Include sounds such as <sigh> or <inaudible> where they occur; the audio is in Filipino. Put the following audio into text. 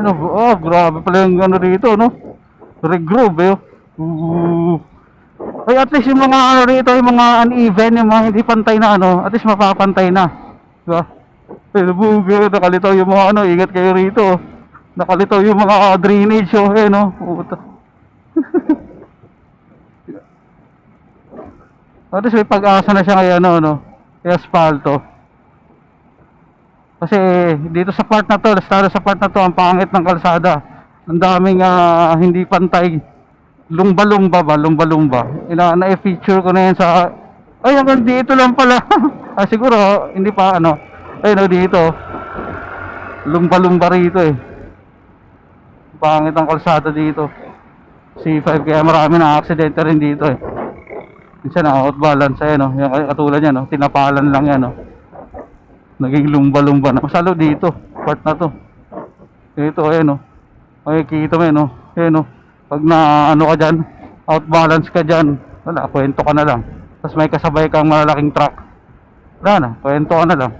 Ano, oh, grabe pala yung ano dito, no? Regroove, eh. Uh, ay, at least yung mga ano rito, yung mga uneven, yung mga hindi pantay na ano, at least mapapantay na. Diba? Pero buga, nakalitaw yung mga ano, ingat kayo rito. oh. Nakalitaw yung mga drainage, oh, eh, no? Puta. <laughs> at least may pag-asa na siya ngayon, ano, no? Yung asfalto. Kasi dito sa part na to, lalo sa part na to, ang pangit ng kalsada. Ang daming ah, hindi pantay. Lumba-lumba ba? Lumba-lumba. Ina na-feature ko na yan sa... Ay, hanggang dito lang pala. <laughs> ah, siguro, hindi pa ano. Ay, no, dito. Lumba-lumba rito eh. Pangit ang kalsada dito. C5, kaya marami na aksidente rin dito eh. Minsan na out balance eh, no? Katulad yan, no? Tinapalan lang yan, no? Naging lumba-lumba na. Masalo dito, part na to. Dito, ayan, no? Makikita mo, yan, no? Ayan, no? Pag na, ano ka dyan, out balance ka dyan, wala, kwento ka na lang. Tapos may kasabay kang malalaking truck. Wala na, kwento ka na lang.